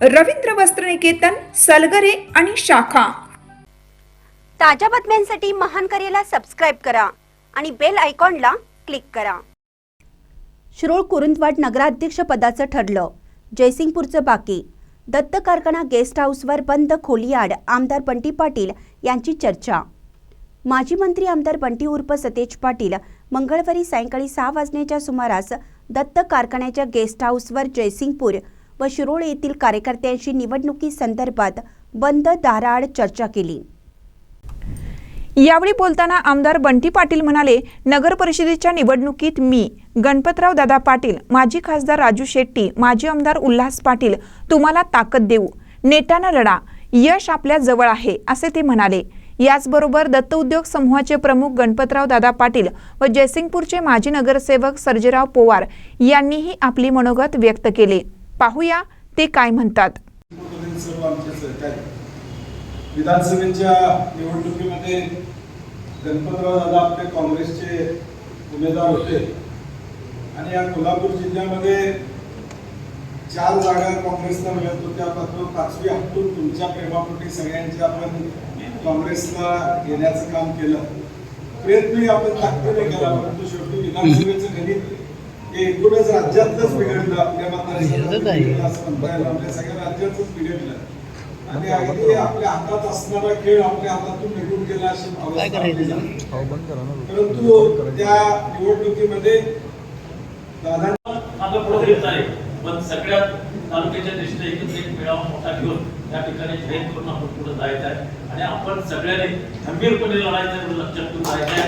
रवींद्र वस्त्रनिकेतन सलगरे आणि शाखा. ताज्या बातम्यांसाठी महान करेला सबस्क्राईब करा आणि बेल आयकॉनला क्लिक करा. शिरोळ कुरुंदवाड नगराध्यक्ष पदाचं ठरलं. जयसिंगपूरचं बाकी. दत्त कारखाना गेस्ट हाऊसवर बंद खोलीआड आमदार बंटी पाटील यांची चर्चा. माजी मंत्री आमदार बंटी उर्फ सतेज पाटील मंगळवारी सायंकाळी सहा वाजण्याच्या सुमारास दत्त कारखान्याच्या गेस्ट हाऊसवर जयसिंगपूर व शिरोळ येथील कार्यकर्त्यांशी निवडणुकी संदर्भात बंद दाराआड चर्चा केली. यावेळी बोलताना आमदार बंटी पाटील म्हणाले नगर परिषदेच्या निवडणुकीत मी गणपतराव दादा पाटील माजी खासदार राजू शेट्टी माजी आमदार उल्हास पाटील तुम्हाला ताकद देऊ नेटानं लढा यश आपल्या जवळ आहे असे ते म्हणाले. याचबरोबर दत्त उद्योग समूहाचे प्रमुख गणपतराव दादा पाटील व जयसिंगपूरचे माजी नगरसेवक सर्जेराव पोवार यांनीही आपली मनोगत व्यक्त केले. पाहूया ते काय म्हणतात. विधानसभेच्या निवडणुकीमध्ये गणपतराव दादा आपले काँग्रेसचे उमेदवार होते. आणि या कोल्हापूर जिल्ह्यामध्ये चार जागा काँग्रेसला मिळत होत्या. मात्र पाचवी हटून तुमच्या प्रेमापोटी सगळ्यांचे आपण काँग्रेसला घेण्याचं काम केलं. प्रयत्नही आपण ताकदीने केला परंतु शेवटी विधानसभेचं गणित हे एकूणच राज्यातलंच बिघडलं आपल्या मतदारसंघात बिघडलं असं म्हणता येईल. आपल्या सगळ्या राज्यातच बिघडलं आणि अगदी आपल्या हातात असणारा खेळ आपल्या हातातून निघून गेला अशी अवस्था. परंतु त्या निवडणुकीमध्ये पुढे आहे. पण सगळ्या तालुक्याच्या दृष्टीने एकत्र एक मेळावा मोठा घेऊन त्या ठिकाणी जाहीर करून आपण पुढे जायचं आहे. आणि आपण सगळ्यांनी खंबीरपणे लढायचं लक्षात ठेवून जायचं आहे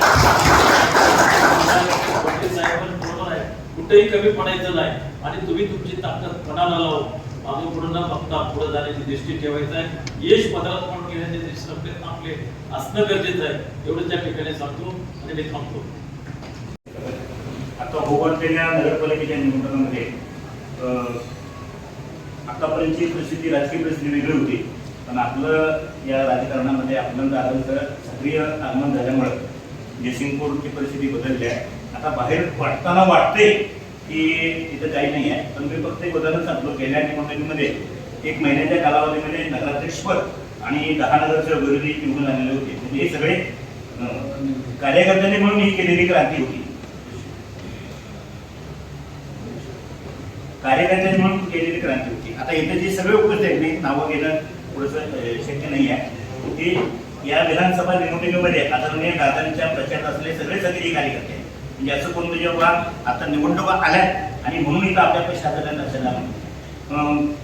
पाटील साहेबांनी बरोबर आहे कुठेही कमी पडायचं नाही. आणि तुम्ही तुमची ताकद पणाला लावून मागं पुढे न बघता पुढे जाण्याची दृष्टी ठेवायचं आहे. यश पदरात म्हणून घेण्याचे दृष्टीने आपले असणं गरजेचं आहे. एवढं त्या ठिकाणी सांगतो आणि मी थांबतो. आता होबारलेल्या नगरपालिकेच्या निवडणुकांमध्ये अं, आतापर्यंतची परिस्थिती राजकीय परिस्थिती वेगळी होती. पण आपलं या राजकारणामध्ये आपलं दादांचं सक्रिय आगमन झाल्यामुळं जयसिंगपूरची परिस्थिती बदलली आहे. आता बाहेर वाटताना वाटते की इथं काही नाही आहे. पण मी फक्त एक उदाहरण सांगतो. गेल्या निवडणुकीमध्ये एक महिन्याच्या कालावधीमध्ये नगराध्यक्षपद आणि दहा नगरसेवक विरोधी निवडून आलेले होते. म्हणजे हे सगळे कार्यकर्त्यांनी म्हणून ही केलेली क्रांती होती. कार्यकर्त्यांनी म्हणून केलेली क्रांती होती. आता इथे जे सगळे उपस्थित आहेत मी नावं घेणं थोडंसं शक्य नाही आहे. की या विधानसभा निवडणुकीमध्ये आदरणीय दादांच्या प्रचारात असलेले सगळे सक्रिय कार्यकर्ते म्हणजे याचं म्हणजे असं आता निवडणुका आल्या आणि म्हणून इथं आपल्याकडे पैसे हाताळण्यात नसेल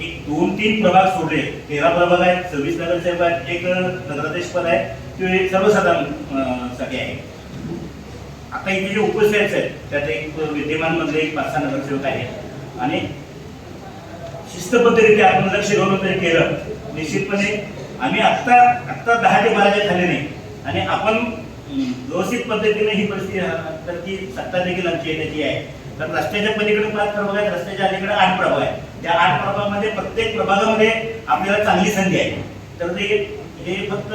एक दोन तीन प्रभाग सोडले. तेरा प्रभाग आहेत सव्वीस नगरसेवक आहेत एक नगराध्यक्ष पद आहे ते एक सर्वसाधारणसाठी आहे. आता इथे जे उपस्थित आहेत त्यात एक विद्यमान मधले एक पाच सहा नगरसेवक आहेत. आणि शिस्तबद्धरित्या आपण लक्ष घालून तरी केलं निश्चितपणे. आम्ही आत्ता आत्ता दहा ते बाराचे झाले नाही आणि आपण व्यवस्थित पद्धतीने ही परिस्थिती तर ती सत्ता देखील आमची येण्याची आहे. तर रस्त्याच्या पलीकडे पाच प्रभाग आहेत. रस्त्याच्या अलीकडे आठ प्रभाग आहेत. त्या आठ प्रभागामध्ये प्रत्येक प्रभागामध्ये आपल्याला चांगली संधी आहे. तर ते हे फक्त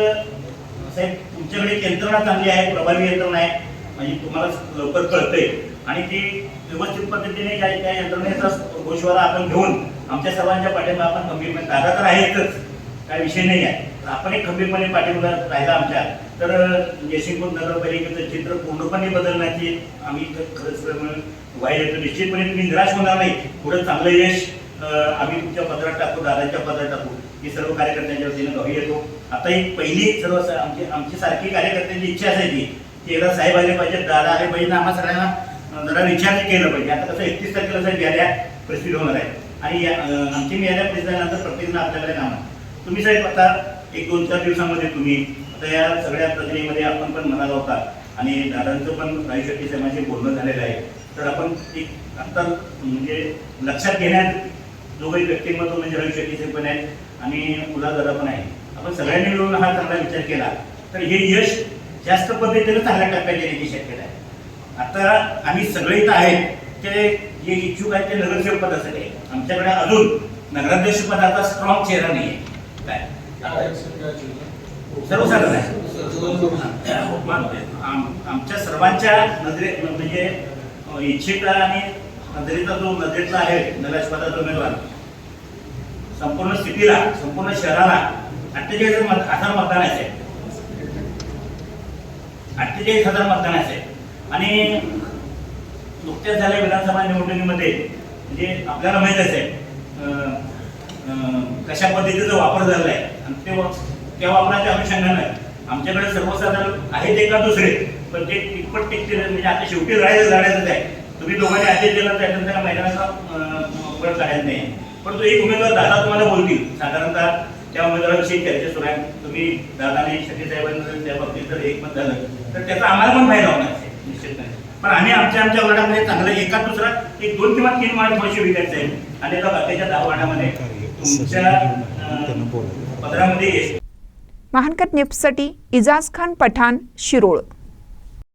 साहेब तुमच्याकडे यंत्रणा चांगली आहे प्रभावी यंत्रणा आहे. म्हणजे तुम्हाला लवकर कळतंय. आणि ती व्यवस्थित पद्धतीने त्या त्या यंत्रणेचा गोषवारा आपण घेऊन आमच्या सर्वांच्या पाठिंबा आपण कमी दादा तर आहेतच. काय विषय नाही आहे. तर आपण एक खंबीरपणे पाठिंबा राहिला आमच्या. तर जयसिंगपूर नगरपालिकेचं चित्र पूर्णपणे बदलण्याची आम्ही खरंच वाईट व्हायला येतो निश्चितपणे तुम्ही निराश होणार नाही. पुढे चांगलं यश आम्ही तुमच्या पदरात टाकू दादांच्या पदरात टाकू. हे सर्व कार्यकर्त्यांच्या वतीनं गावी येतो. आता ही पहिली सर्व स- आमची आमची सारखी कार्यकर्त्यांची इच्छा असायची. की एकदा साहेब आले पाहिजे दादा आले पाहिजे आणि आम्हा सगळ्यांना जरा विचार केलं पाहिजे. आता कसं एकतीस तारखेला साहेब याद्या प्रसिद्ध होणार आहे आणि या- अं, याद्या प्रसिद्ध झाल्यानंतर प्रत्येकजण आपल्याकडे काम आहे. तुम्ही साहेब आता एक दोन चार दिवसामध्ये तुम्ही आता या सगळ्या प्रक्रियेमध्ये आपण पण म्हणाला होता आणि दादांचं पण राजू शेट्टी साहेबांशी बोलणं झालेलं आहे तर आपण एक आता म्हणजे लक्षात घेण्यात जो काही व्यक्तिमत्व म्हणजे रवी शेट्टी पण आहेत आणि दादा पण आहे. आपण सगळ्यांनी मिळून हा चांगला विचार केला तर हे यश जास्त पद्धतीने चांगल्या टप्प्यात येण्याची शक्यता आहे. आता आम्ही सगळे इथं आहेत ते जे इच्छुक आहेत ते नगरसेवक पदासाठी आहे आमच्याकडे अजून नगराध्यक्ष पदाचा स्ट्रॉंग चेहरा नाही आहे काय? सर्वसाधारण आहे आमच्या सर्वांच्या नजरे म्हणजे अ, इच्छिता आणि नजरेचा जो नजरेतला आहे नगराध्यक्षपदाचा उमेदवार संपूर्ण सिटीला संपूर्ण शहराला अठ्ठेचाळीस हजार मतदान असेल अठ्ठेचाळीस हजार मतदान असेल आणि नुकत्याच झाल्या विधानसभा निवडणुकीमध्ये म्हणजे आपल्याला माहीत असेल कशा पद्धतीचा वापर झालेला आहे आणि ते त्या वापराच्या अनुषंगानं आमच्याकडे सर्वसाधारण आहेत एका दुसरे पण ते टिकपट टिकते म्हणजे आता शेवटी लढायचं लढायचंच आहे. तुम्ही दोघांनी आदेश दिला त्यानंतर मैदानाचा अं, फरक काढायचा नाही. परंतु एक उमेदवार दादा तुम्हाला बोलतील. साधारणतः त्या उमेदवाराविषयी चर्चा सुरू आहे. तुम्ही दादाने शेट्टी साहेबांनी त्या बाबतीत जर एकमत झालं तर त्याचा आम्हाला पण फायदा होणार निश्चितपणे पण आम्ही आमच्या आमच्या वार्डामध्ये चांगलं एका दुसरा एक दोन किंवा तीन वार्ड पैसे विकायचे आहे? आणि एका बाकीच्या दहा वार्डामध्ये महानकर न्यूजसाठी इजाज खान पठाण शिरोळ.